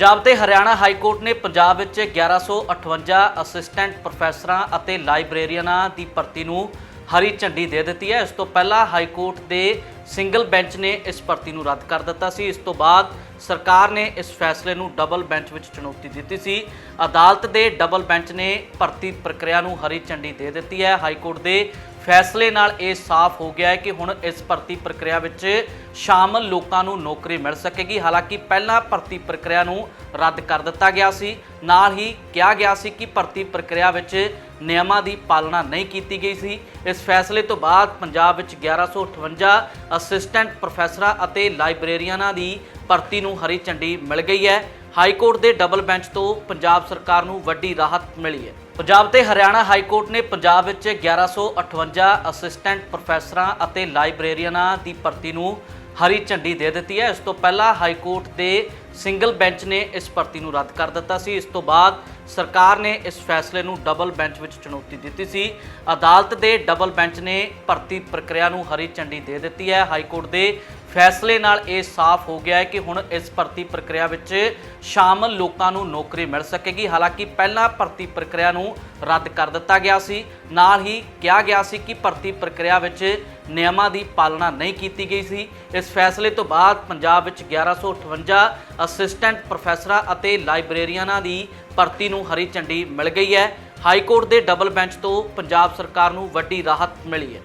ਪੰਜਾਬ ਤੇ Haryana high court ਨੇ ਪੰਜਾਬ ਵਿੱਚ 1158 ਅਸਿਸਟੈਂਟ ਪ੍ਰੋਫੈਸਰਾਂ ਅਤੇ ਲਾਇਬ੍ਰੇਰੀਅਨਾਂ ਦੀ ਭਰਤੀ ਨੂੰ ਹਰੀ ਝੰਡੀ ਦੇ ਦਿੱਤੀ ਹੈ। ਇਸ ਤੋਂ ਪਹਿਲਾਂ ਹਾਈ ਕੋਰਟ ਦੇ ਸਿੰਗਲ ਬੈਂਚ ਨੇ ਇਸ ਭਰਤੀ ਨੂੰ ਰੱਦ ਕਰ ਦਿੱਤਾ ਸੀ। ਇਸ ਤੋਂ ਬਾਅਦ ਸਰਕਾਰ ਨੇ ਇਸ ਫੈਸਲੇ ਨੂੰ ਡਬਲ ਬੈਂਚ ਵਿੱਚ ਚੁਣੌਤੀ ਦਿੱਤੀ ਸੀ। ਅਦਾਲਤ ਦੇ ਡਬਲ ਬੈਂਚ ਨੇ ਭਰਤੀ ਪ੍ਰਕਿਰਿਆ ਨੂੰ ਹਰੀ ਝੰਡੀ ਦੇ ਦਿੱਤੀ ਹੈ। ਹਾਈ ਕੋਰਟ ਦੇ ਫੈਸਲੇ ਨਾਲ ਇਹ ਸਾਫ਼ ਹੋ ਗਿਆ ਹੈ ਕਿ ਹੁਣ ਇਸ ਭਰਤੀ ਪ੍ਰਕਿਰਿਆ ਵਿੱਚ ਸ਼ਾਮਲ ਲੋਕਾਂ ਨੂੰ ਨੌਕਰੀ ਮਿਲ ਸਕੇਗੀ। ਹਾਲਾਂਕਿ ਪਹਿਲਾਂ ਭਰਤੀ ਪ੍ਰਕਿਰਿਆ ਨੂੰ ਰੱਦ ਕਰ ਦਿੱਤਾ ਗਿਆ ਸੀ। ਨਾਲ ਹੀ ਕਿਹਾ ਗਿਆ ਸੀ ਕਿ ਭਰਤੀ ਪ੍ਰਕਿਰਿਆ ਵਿੱਚ ਨਿਯਮਾਂ ਦੀ ਪਾਲਣਾ ਨਹੀਂ ਕੀਤੀ ਗਈ ਸੀ। ਇਸ ਫੈਸਲੇ ਤੋਂ ਬਾਅਦ ਪੰਜਾਬ ਵਿੱਚ 1158 ਅਸਿਸਟੈਂਟ ਪ੍ਰੋਫੈਸਰਾਂ ਅਤੇ ਲਾਇਬ੍ਰੇਰੀਅਨਾਂ ਦੀ ਭਰਤੀ ਨੂੰ ਹਰੀ ਝੰਡੀ ਮਿਲ ਗਈ ਹੈ। ਹਾਈ ਕੋਰਟ ਦੇ ਡਬਲ ਬੈਂਚ ਤੋਂ ਪੰਜਾਬ ਸਰਕਾਰ ਨੂੰ ਵੱਡੀ ਰਾਹਤ ਮਿਲੀ ਹੈ। ਪੰਜਾਬ ਤੇ ਹਰਿਆਣਾ ਹਾਈ ਕੋਰਟ ਨੇ ਪੰਜਾਬ ਵਿੱਚ 1158 ਅਸਿਸਟੈਂਟ ਪ੍ਰੋਫੈਸਰਾਂ ਅਤੇ ਲਾਇਬ੍ਰੇਰੀਅਨਾਂ ਦੀ ਭਰਤੀ ਨੂੰ ਹਰੀ ਝੰਡੀ ਦੇ ਦਿੱਤੀ ਹੈ। ਇਸ ਤੋਂ ਪਹਿਲਾਂ ਹਾਈ ਕੋਰਟ ਦੇ ਸਿੰਗਲ ਬੈਂਚ ਨੇ ਇਸ ਭਰਤੀ ਨੂੰ ਰੱਦ ਕਰ ਦਿੱਤਾ ਸੀ। ਇਸ ਤੋਂ ਬਾਅਦ ਸਰਕਾਰ ਨੇ ਇਸ ਫੈਸਲੇ ਨੂੰ ਡਬਲ ਬੈਂਚ ਵਿੱਚ ਚੁਣੌਤੀ ਦਿੱਤੀ ਸੀ। ਅਦਾਲਤ ਦੇ ਡਬਲ ਬੈਂਚ ਨੇ ਭਰਤੀ ਪ੍ਰਕਿਰਿਆ ਨੂੰ ਹਰੀ ਝੰਡੀ ਦੇ ਦਿੱਤੀ ਹੈ। ਹਾਈ ਕੋਰਟ ਦੇ ਫੈਸਲੇ ਨਾਲ ਇਹ ਸਾਫ਼ ਹੋ ਗਿਆ ਹੈ ਕਿ ਹੁਣ ਇਸ ਭਰਤੀ ਪ੍ਰਕਿਰਿਆ ਵਿੱਚ ਸ਼ਾਮਲ ਲੋਕਾਂ ਨੂੰ ਨੌਕਰੀ ਮਿਲ ਸਕੇਗੀ। ਹਾਲਾਂਕਿ ਪਹਿਲਾਂ ਭਰਤੀ ਪ੍ਰਕਿਰਿਆ ਨੂੰ ਰੱਦ ਕਰ ਦਿੱਤਾ ਗਿਆ ਸੀ। ਨਾਲ ਹੀ ਕਿਹਾ ਗਿਆ ਸੀ ਕਿ ਭਰਤੀ ਪ੍ਰਕਿਰਿਆ ਵਿੱਚ ਨਿਯਮਾਂ ਦੀ ਪਾਲਣਾ ਨਹੀਂ ਕੀਤੀ ਗਈ ਸੀ। ਇਸ ਫੈਸਲੇ ਤੋਂ ਬਾਅਦ ਪੰਜਾਬ ਵਿੱਚ 1158 ਅਸਿਸਟੈਂਟ ਪ੍ਰੋਫੈਸਰਾਂ ਅਤੇ ਲਾਇਬ੍ਰੇਰੀਅਨਾਂ ਦੀ ਭਰਤੀ ਨੂੰ ਹਰੀ ਝੰਡੀ ਮਿਲ ਗਈ ਹੈ। ਹਾਈ ਕੋਰਟ ਦੇ ਡਬਲ ਬੈਂਚ ਤੋਂ ਪੰਜਾਬ ਸਰਕਾਰ ਨੂੰ ਵੱਡੀ ਰਾਹਤ ਮਿਲੀ ਹੈ।